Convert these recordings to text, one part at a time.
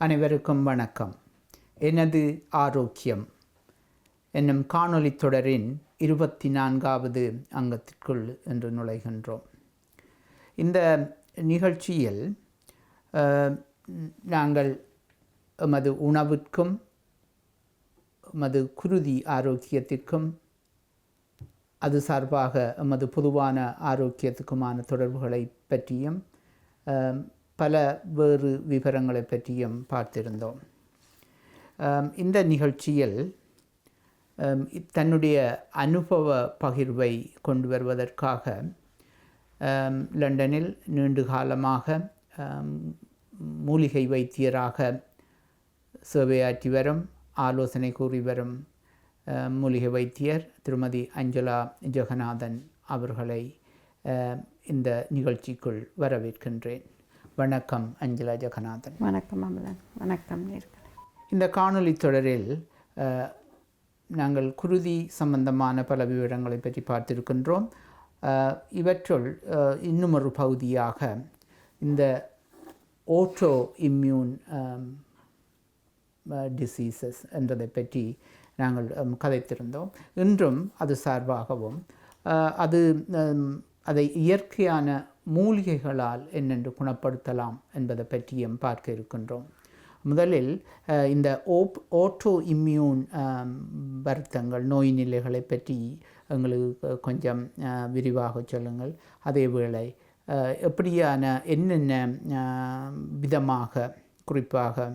அனைவருக்கும் வணக்கம். எனது ஆரோக்கியம். என்னும் காணொளி தொடரின் இருபத்தி நான்காவது அங்கத்திற்குள் என்று நுழைகின்றோம். இந்த நிகழ்ச்சியில் நாங்கள் எமது உணவிற்கும் எமது குருதி ஆரோக்கியத்திற்கும் அது சார்பாக எமது பொதுவான ஆரோக்கியத்துக்குமான தொடர்புகளை பற்றியும் பல வேறு விவரங்களை பற்றியும் பார்த்திருந்தோம். இந்த நிகழ்ச்சியில் தன்னுடைய அனுபவ பகிர்வை கொண்டு வருவதற்காக லண்டனில் நீண்டு காலமாக மூலிகை வைத்தியராக சேவையாற்றி வரும் ஆலோசனை கூறி வரும் மூலிகை வைத்தியர் திருமதி அஞ்சலா ஜெகநாதன் அவர்களை இந்த நிகழ்ச்சிக்குள் வரவேற்கின்றேன். வணக்கம் அஞ்சலா ஜெகநாதன். வணக்கம் அமலன். வணக்கம் இந்த காணொளி தொடரில் நாங்கள் குருதி சம்பந்தமான பல விவரங்களை பற்றி பார்த்திருக்கின்றோம். இவற்றுள் இன்னும் ஒரு பகுதியாக இந்த ஓட்டோ இம்யூன் டிசீசஸ் என்றதை பற்றி நாங்கள் கதைத்திருந்தோம். இன்றும் அது சார்பாகவும் அது அதை இயற்கையான மூலிகைகளால் என்னென்று குணப்படுத்தலாம் என்பதை பற்றியும் பார்க்க இருக்கின்றோம். முதலில் இந்த ஓப் ஓட்டோ இம்யூன் வருத்தங்கள் நோய் நிலைகளை பற்றி எங்களுக்கு கொஞ்சம் விரிவாக சொல்லுங்கள். அதேவேளை அஹ், எப்படியான என்னென்ன விதமாக குறிப்பாக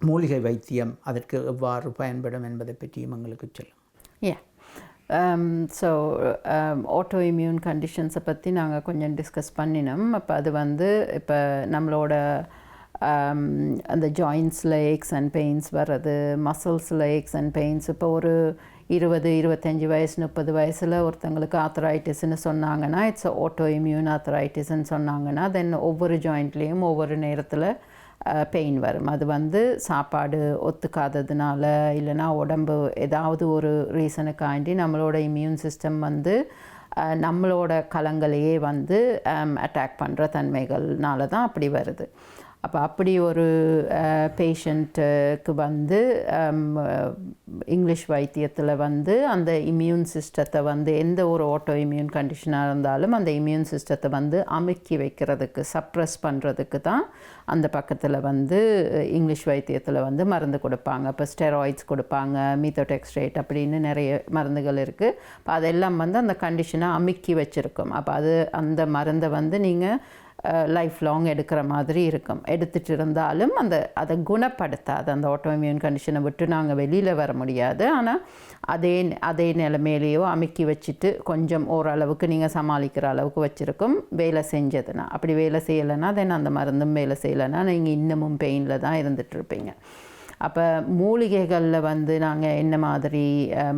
மூலிகை வைத்தியம் அதற்கு எவ்வாறு பயன்படும் என்பதை பற்றியும் எங்களுக்கு சொல்லுங்கள். ஏன் ஸோ ஆட்டோ இம்யூன் கண்டிஷன்ஸை பற்றி நாங்கள் கொஞ்சம் டிஸ்கஸ் பண்ணினோம். அப்போ அது வந்து இப்போ நம்மளோட um, அந்த ஜாயின்ஸில் ஏக்ஸ் அண்ட் பெயின்ஸ் வர்றது மசில்ஸில் ஏக்ஸ் அண்ட் பெயின்ஸ் இப்போ ஒரு இருபது இருபத்தஞ்சி வயசு முப்பது வயசில் ஒருத்தங்களுக்கு ஆத்தரைட்டிஸ்ன்னு சொன்னாங்கன்னா இட்ஸ் ஆட்டோ இம்யூன் ஆத்தரைட்டிஸ்ன்னு சொன்னாங்கன்னா தென் ஒவ்வொரு ஜாயிண்ட்லேயும் ஒவ்வொரு நேரத்தில் பெயின் வரும். அது வந்து சாப்பாடு ஒத்துக்காததுனால இல்லைன்னா உடம்பு ஏதாவது ஒரு ரீசனுக்காண்டி நம்மளோட இம்யூன் சிஸ்டம் வந்து நம்மளோட கலங்களையே வந்து அட்டாக் பண்ணுற தன்மைகள்னால தான் அப்படி வருது. அப்போ அப்படி ஒரு பேஷண்ட்டுக்கு வந்து இங்கிலீஷ் வைத்தியத்தில் வந்து அந்த இம்யூன் சிஸ்டத்தை வந்து எந்த ஒரு ஆட்டோ இம்யூன் கண்டிஷனாக இருந்தாலும் அந்த இம்யூன் சிஸ்டத்தை வந்து அமுக்கி வைக்கிறதுக்கு சப்ரஸ் பண்ணுறதுக்கு தான் அந்த பக்கத்தில் வந்து இங்கிலீஷ் வைத்தியத்தில் வந்து மருந்து கொடுப்பாங்க. இப்போ ஸ்டெராய்ட்ஸ் கொடுப்பாங்க மீத்தோடெக்ஸ்ட்ரேட் அப்படின்னு நிறைய மருந்துகள் இருக்குது இப்போ அதெல்லாம் வந்து அந்த கண்டிஷனை அமுக்கி வச்சுருக்கும். அப்போ அது அந்த மருந்தை வந்து நீங்கள் லைஃப் லாங் எடுக்கிற மாதிரி இருக்கும். எடுத்துகிட்டு இருந்தாலும் அந்த அதை குணப்படுத்தாது. அந்த ஆட்டோமியூன் கண்டிஷனை விட்டு நாங்கள் வெளியில் வர முடியாது. ஆனால் அதே அதே நிலைமையிலேயோ அமுக்கி வச்சுட்டு கொஞ்சம் ஓரளவுக்கு நீங்கள் சமாளிக்கிற அளவுக்கு வச்சுருக்கும் வேலை செஞ்சதுன்னா. அப்படி வேலை செய்யலைன்னா தென் அந்த மருந்தும் வேலை செய்யலைன்னா நீங்கள் இன்னமும் பெயினில் தான் இருந்துகிட்ருப்பீங்க அப்போ மூலிகைகளில் வந்து நாங்கள் என்ன மாதிரி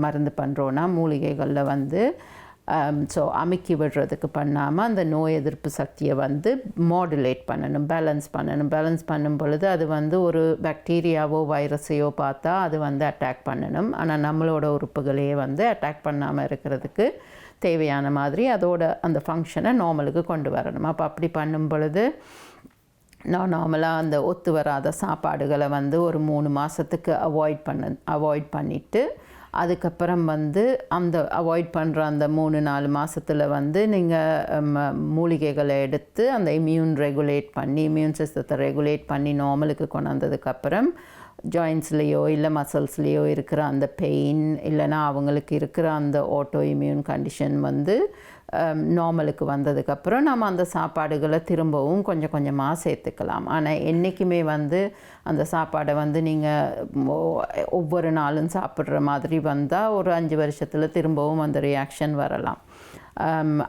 மருந்து பண்ணுறோன்னா மூலிகைகளில் வந்து Um, ஸோ அமுக்கி விடுறதுக்கு பண்ணாமல் அந்த நோய் எதிர்ப்பு சக்தியை வந்து மாடுலேட் பண்ணணும் பேலன்ஸ் பண்ணணும். பேலன்ஸ் பண்ணும் பொழுது அது வந்து ஒரு பாக்டீரியாவோ வைரஸையோ பார்த்தா அது வந்து அட்டாக் பண்ணணும். ஆனால் நம்மளோட உறுப்புகளையே வந்து அட்டாக் பண்ணாமல் இருக்கிறதுக்கு தேவையான மாதிரி அதோட அந்த ஃபங்க்ஷனை நார்மலுக்கு கொண்டு வரணும். அப்போ அப்படி பண்ணும் பொழுது நான் நார்மலாக அந்த ஒத்து வராத சாப்பாடுகளை வந்து ஒரு மூணு மாதத்துக்கு அவாய்ட் பண்ண அவாய்ட் பண்ணிவிட்டு அதுக்கப்புறம் வந்து அந்த அவாய்ட் பண்ணுற அந்த மூணு நாலு மாதத்தில் வந்து நீங்கள் மூலிகைகளை எடுத்து அந்த இம்யூன் ரெகுலேட் பண்ணி இம்யூன் சிஸ்டத்தை ரெகுலேட் பண்ணி நார்மலுக்கு கொண்டு வந்ததுக்கப்புறம் ஜாயின்ஸ்லேயோ இல்லை மசில்ஸ்லேயோ இருக்கிற அந்த பெயின் இல்லைன்னா அவங்களுக்கு இருக்கிற அந்த ஆட்டோ இம்யூன் கண்டிஷன் வந்து um, நார்மலுக்கு வந்ததுக்கப்புறம் நம்ம அந்த சாப்பாடுகளை திரும்பவும் கொஞ்சம் கொஞ்சமாக சேர்த்துக்கலாம். ஆனால் என்றைக்குமே வந்து அந்த சாப்பாடை வந்து நீங்கள் ஒவ்வொரு நாளும் சாப்பிட்ற மாதிரி வந்தால் ஒரு அஞ்சு வருஷத்தில் திரும்பவும் அந்த ரியாக்ஷன் வரலாம்.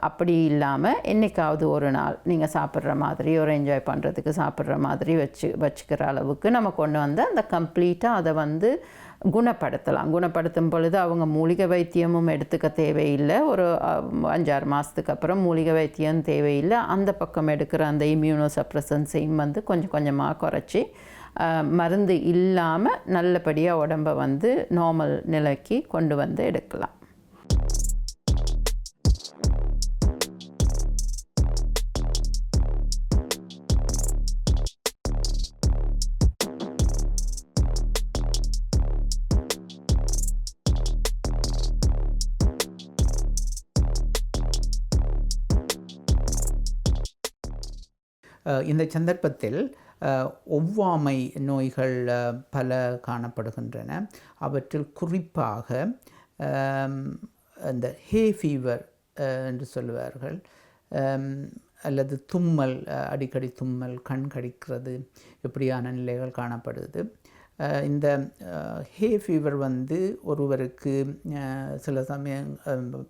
அப்படி இல்லாமல் என்றைக்காவது ஒரு நாள் நீங்கள் சாப்பிட்ற மாதிரி ஒரு என்ஜாய் பண்ணுறதுக்கு சாப்பிட்ற மாதிரி வச்சு வச்சுக்கிற அளவுக்கு நம்ம கொண்டு வந்து அந்த கம்ப்ளீட்டாக அதை வந்து குணப்படுத்தலாம். குணப்படுத்தும் பொழுது அவங்க மூலிகை வைத்தியமும் எடுத்துக்க தேவையில்லை. ஒரு அஞ்சாறு மாதத்துக்கு அப்புறம் மூலிகை வைத்தியம் தேவையில்லை. அந்த பக்கம் எடுக்கிற அந்த இம்யூனோ சப்ரசன்ஸையும் வந்து கொஞ்சம் கொஞ்சமாக குறைச்சி மருந்து இல்லாமல் நல்லபடியாக உடம்பை வந்து நார்மல் நிலைக்கு கொண்டு வந்து எடுக்கலாம். இந்த சந்தர்ப்பத்தில் ஒவ்வாமை நோய்கள் பல காணப்படுகின்றன. அவற்றில் குறிப்பாக அந்த ஹே ஃபீவர் என்று சொல்லுவார்கள். அல்லது தும்மல் அடிக்கடி தும்மல் கண் கடிக்கிறது இப்படியான நிலைகள் காணப்படுது. இந்த ஹே ஃபீவர் வந்து ஒருவருக்கு சில சமயம்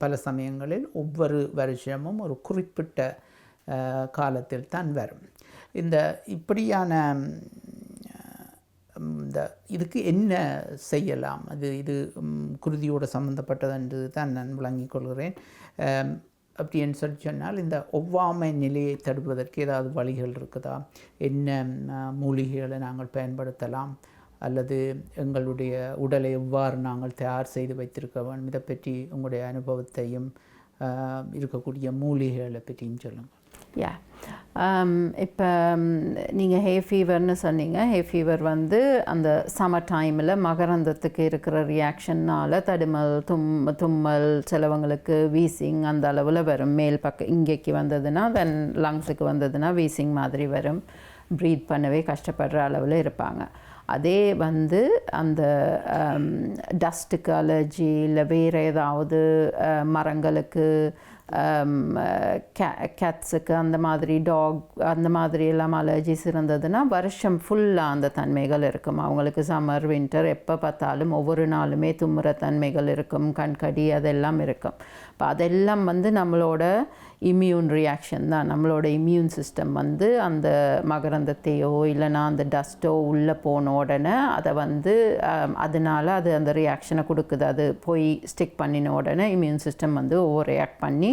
பல சமயங்களில் ஒவ்வொரு வருஷமும் ஒரு குறிப்பிட்ட காலத்தில் தான் வரும். இந்த இப்படியான இந்த இதுக்கு என்ன செய்யலாம்? அது இது குருதியோடு சம்மந்தப்பட்டது என்று தான் நான் விளங்கிக் கொள்கிறேன். அப்படின்னு சொல்லி சொன்னால் இந்த ஒவ்வாமை நிலையை தடுப்பதற்கு ஏதாவது வழிகள் இருக்குதா? என்ன மூலிகைகளை நாங்கள் பயன்படுத்தலாம்? அல்லது எங்களுடைய உடலை எவ்வாறு நாங்கள் தயார் செய்து வைத்திருக்க வேண்டும்? இதை பற்றி உங்களுடைய அனுபவத்தையும் இருக்கக்கூடிய மூலிகைகளை பற்றியும் சொல்லுங்கள். யா um, இப்போ um, நீங்கள் ஹே ஃபீவர்னு சொன்னீங்க. ஹே ஃபீவர் வந்து அந்த சமர் டைமில் மகரந்தத்துக்கு இருக்கிற ரியாக்ஷன்னால் தடுமல் தும் தும்மல் சிலவங்களுக்கு வீசிங் அந்த அளவில் வரும். மேல் பக்கம் இங்கேக்கு வந்ததுன்னா தென் லங்ஸுக்கு வந்ததுன்னா வீசிங் மாதிரி வரும். ப்ரீத் பண்ணவே கஷ்டப்படுற அளவில் இருப்பாங்க. அதே வந்து அந்த டஸ்ட்டுக்கு அலர்ஜி இல்லை வேறு ஏதாவது மரங்களுக்கு Um, கேட்ஸுக்கு அந்த மாதிரி டாக் அந்த மாதிரி எல்லாம் அலர்ஜிஸ் இருந்ததுன்னா வருஷம் ஃபுல்லாக அந்த தன்மைகள் இருக்கும். அவங்களுக்கு சம்மர் வின்டர் எப்போ பார்த்தாலும் ஒவ்வொரு நாளுமே தும்முற தன்மைகள் இருக்கும். கண்கடி அதெல்லாம் இருக்கும். இப்போ அதெல்லாம் வந்து நம்மளோட இம்யூன் ரியாக்ஷன் தான். நம்மளோட இம்யூன் சிஸ்டம் வந்து அந்த மகரந்தத்தையோ இல்லைனா அந்த டஸ்ட்டோ உள்ளே போன உடனே அதை வந்து um, அதனால் அது அந்த ரியாக்ஷனை கொடுக்குது. அது போய் ஸ்டிக் பண்ணின உடனே இம்யூன் சிஸ்டம் வந்து ஓவர் ரியாக்ட் பண்ணி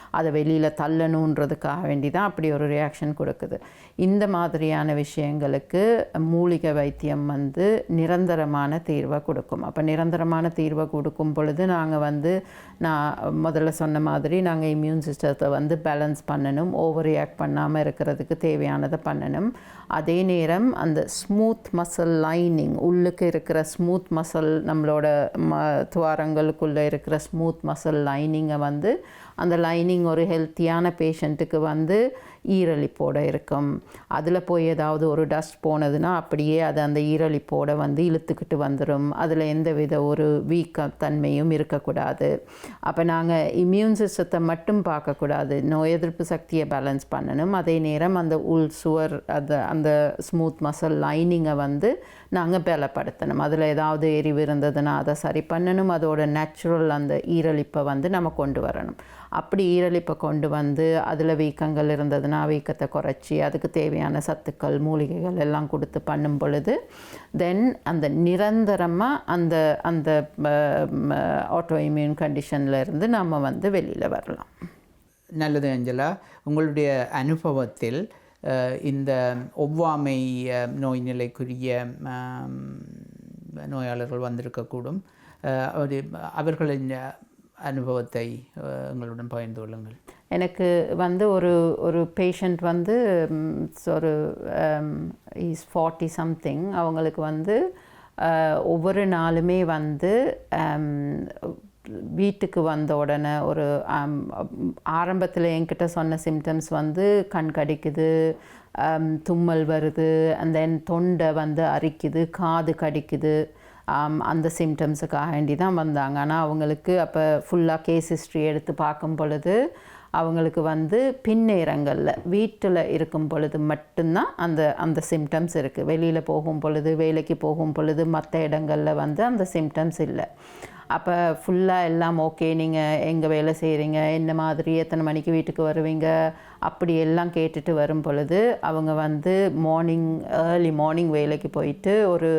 அதை வெளியில் தள்ளணுன்றதுக்காக வேண்டி தான் அப்படி ஒரு ரியாக்ஷன் கொடுக்குது. இந்த மாதிரியான விஷயங்களுக்கு மூலிகை வைத்தியம் வந்து நிரந்தரமான தீர்வை கொடுக்கும். அப்போ நிரந்தரமான தீர்வை கொடுக்கும் பொழுது நாங்கள் வந்து நான் முதல்ல சொன்ன மாதிரி நாங்கள் இம்யூன் சிஸ்டத்தை வந்து பேலன்ஸ் பண்ணணும் ஓவர் ரியாக்ட் பண்ணாமல் இருக்கிறதுக்கு தேவையானதை பண்ணணும். அதே நேரம் அந்த ஸ்மூத் மசில் லைனிங் உள்ளுக்கு இருக்கிற ஸ்மூத் மசில் நம்மளோட ம துவாரங்களுக்குள்ளே இருக்கிற ஸ்மூத் மசில் லைனிங்கை வந்து அந்த லைனிங் ஒரு ஹெல்த்தியான பேஷண்ட்டுக்கு வந்து ஈரளிப்போடு இருக்கும். அதில் போய் ஏதாவது ஒரு டஸ்ட் போனதுன்னா அப்படியே அது அந்த ஈரளிப்போடு வந்து இழுத்துக்கிட்டு வந்துடும் அதில் எந்தவித ஒரு வீக்க தன்மையும் இருக்கக்கூடாது. அப்போ நாங்கள் இம்யூன் சிஸ்டத்தை மட்டும் பார்க்கக்கூடாது. நோய் எதிர்ப்பு சக்தியை பேலன்ஸ் பண்ணணும். அதே நேரம் அந்த உள் சுவர் அது அந்த ஸ்மூத் மசில் லைனிங்கை வந்து நாங்கள் பலப்படுத்தணும். அதில் ஏதாவது எரிவு இருந்ததுன்னா அதை சரி பண்ணணும். அதோட நேச்சுரல் அந்த ஈரலிப்பை வந்து நம்ம கொண்டு வரணும். அப்படி ஈரலிப்பை கொண்டு வந்து அதில் வீக்கங்கள் இருந்ததுன்னா நாவீக்கத்தை குறைச்சி அதுக்கு தேவையான சத்துக்கள் மூலிகைகள் எல்லாம் கொடுத்து பண்ணும் பொழுது தென் அந்த நிரந்தரமாக அந்த அந்த ஆட்டோ இம்யூன் கண்டிஷனில் இருந்து நம்ம வந்து வெளியில் வரலாம். நல்லது அஞ்சலா. உங்களுடைய அனுபவத்தில் இந்த ஒவ்வாமை நோய் நிலைக்குரிய நோயாளர்கள் வந்திருக்கக்கூடும். அவர்களின் அனுபவத்தை எங்களுடன் பகிர்ந்து கொள்ளுங்கள். எனக்கு வந்து ஒரு ஒரு பேஷண்ட் வந்து ஒரு இஸ் ஃபார்ட்டி சம்திங் அவங்களுக்கு வந்து ஒவ்வொரு நாளுமே வந்து வீட்டுக்கு வந்த உடனே ஒரு ஆரம்பத்தில் என்கிட்ட சொன்ன சிம்டம்ஸ் வந்து கண் கடிக்குது தும்மல் வருது அண்ட் தென் தொண்டை வந்து அரிக்குது காது கடிக்குது. அந்த சிம்டம்ஸுக்காக வேண்டி தான் வந்தாங்க. ஆனால் அவங்களுக்கு அப்போ ஃபுல்லாக கேஸ் ஹிஸ்ட்ரி எடுத்து பார்க்கும் பொழுது அவங்களுக்கு வந்து பின்னேரங்களில் வீட்டில் இருக்கும் பொழுது மட்டும்தான் அந்த அந்த சிம்டம்ஸ் இருக்குது வெளியில் போகும் பொழுது வேலைக்கு போகும் பொழுது மற்ற இடங்களில் வந்து அந்த சிம்டம்ஸ் இல்லை. அப்போ ஃபுல்லாக எல்லாம் ஓகே நீங்கள் எங்கே வேலை செய்கிறீங்க என்ன மாதிரி எத்தனை மணிக்கு வீட்டுக்கு வருவீங்க அப்படி எல்லாம் கேட்டுட்டு வரும் பொழுது அவங்க வந்து மார்னிங் ஏர்லி மார்னிங் வேலைக்கு போயிட்டு ஒரு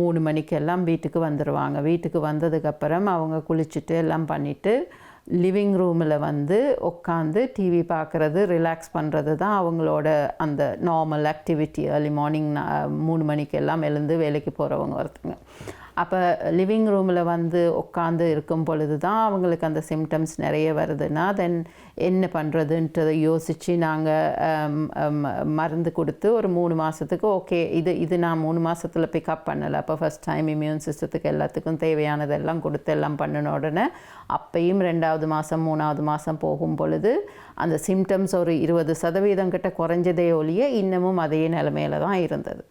மூணு மணிக்கெல்லாம் வீட்டுக்கு வந்துடுவாங்க வீட்டுக்கு வந்ததுக்கப்புறம் அவங்க குளிச்சுட்டு எல்லாம் பண்ணிவிட்டு லிவிங் ரூமில் வந்து உட்காந்து டிவி பார்க்குறது ரிலாக்ஸ் பண்ணுறது தான் அவங்களோட அந்த நார்மல் ஆக்டிவிட்டி ஏர்லி மார்னிங் மூணு மணிக்கெல்லாம் எழுந்து வேலைக்கு போகிறவங்க ஒருத்தங்க. அப்போ லிவிங் ரூமில் வந்து உட்காந்து இருக்கும் பொழுது தான் அவங்களுக்கு அந்த சிம்டம்ஸ் நிறைய வருதுன்னா தென் என்ன பண்ணுறதுன்றதை யோசித்து நாங்கள் மருந்து கொடுத்து ஒரு மூணு மாதத்துக்கு ஓகே இது இது நான் மூணு மாதத்தில் பிக்கப் பண்ணலை. அப்போ ஃபஸ்ட் டைம் இம்யூன் சிஸ்டத்துக்கு எல்லாத்துக்கும் தேவையானதெல்லாம் கொடுத்து எல்லாம் பண்ணின உடனே அப்பையும் ரெண்டாவது மாதம் மூணாவது மாதம் போகும் பொழுது அந்த சிம்டம்ஸ் ஒரு இருபது சதவீதம் கிட்ட குறைஞ்சதே ஒழிய இன்னமும் அதே நிலமையில தான் இருந்தது.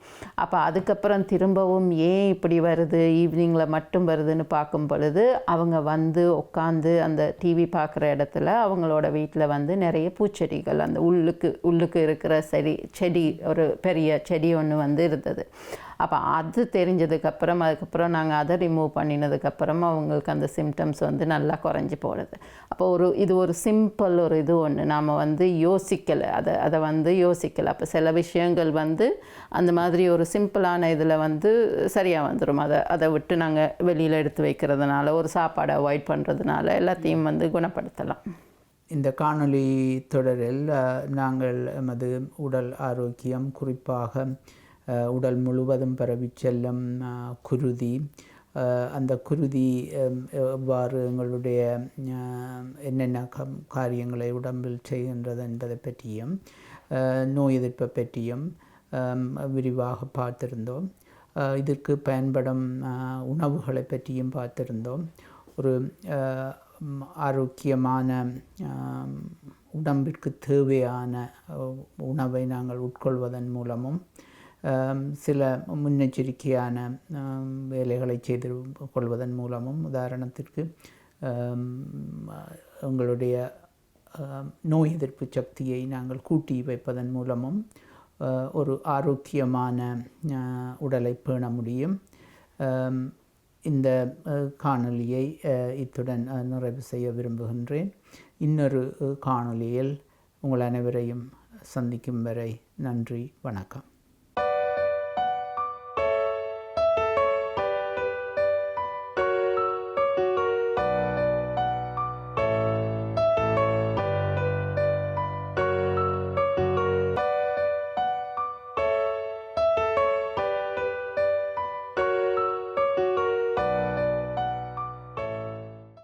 அப்போ அதுக்கப்புறம் திரும்பவும் ஏன் இப்படி வருது? ஈவினிங்கில் மட்டும் வருதுன்னு பார்க்கும் பொழுது அவங்க வந்து உட்காந்து அந்த டிவி பார்க்குற இடத்துல அவங்களோட வீட்டில் வந்து நிறைய பூச்செடிகள் அந்த உள்ளுக்கு உள்ளுக்கு இருக்கிற செடி செடி ஒரு பெரிய செடி ஒன்று வந்து இருந்தது. அப்போ அது தெரிஞ்சதுக்கப்புறம் அதுக்கப்புறம் நாங்கள் அதை ரிமூவ் பண்ணினதுக்கப்புறம் அவங்களுக்கு அந்த சிம்டம்ஸ் வந்து நல்லா குறைஞ்சி போடுது அப்போ ஒரு இது ஒரு சிம்பிள் ஒரு இது ஒன்று நாம் வந்து யோசிக்கலை. அதை அதை வந்து யோசிக்கலை. அப்போ சில விஷயங்கள் வந்து அந்த மாதிரி ஒரு சிம்பிளான இதில் வந்து சரியாக வந்துடும் அதை அதை விட்டு நாங்கள் வெளியில் எடுத்து வைக்கிறதுனால ஒரு சாப்பாடை அவாய்ட் பண்ணுறதுனால எல்லாத்தையும் வந்து குணப்படுத்தலாம். இந்த காணொளி தொடரில் நாங்கள் எமது உடல் ஆரோக்கியம் குறிப்பாக உடல் முழுவதும் பரவி செல்லும் குருதி அந்த குருதி எவ்வாறு எங்களுடைய என்னென்ன காரியங்களை உடம்பில் செய்கின்றது என்பதை பற்றியும் நோய் எதிர்ப்பை பற்றியும் விரிவாக பார்த்திருந்தோம் இதற்கு பயன்படும் உணவுகளை பற்றியும் பார்த்திருந்தோம் ஒரு ஆரோக்கியமான உடம்பிற்கு தேவையான உணவை நாங்கள் உட்கொள்வதன் மூலமும் சில முன்னெச்சரிக்கையான வேலைகளை செய்து கொள்வதன் மூலமும் உதாரணத்திற்கு உங்களுடைய நோய் எதிர்ப்பு சக்தியை நாங்கள் கூட்டி வைப்பதன் மூலமும் ஒரு ஆரோக்கியமான உடலை பேண முடியும் இந்த காணொலியை இத்துடன் நிறைவு செய்ய விரும்புகின்றேன் இன்னொரு காணொலியில் உங்கள் அனைவரையும் சந்திக்கும் வரை நன்றி வணக்கம்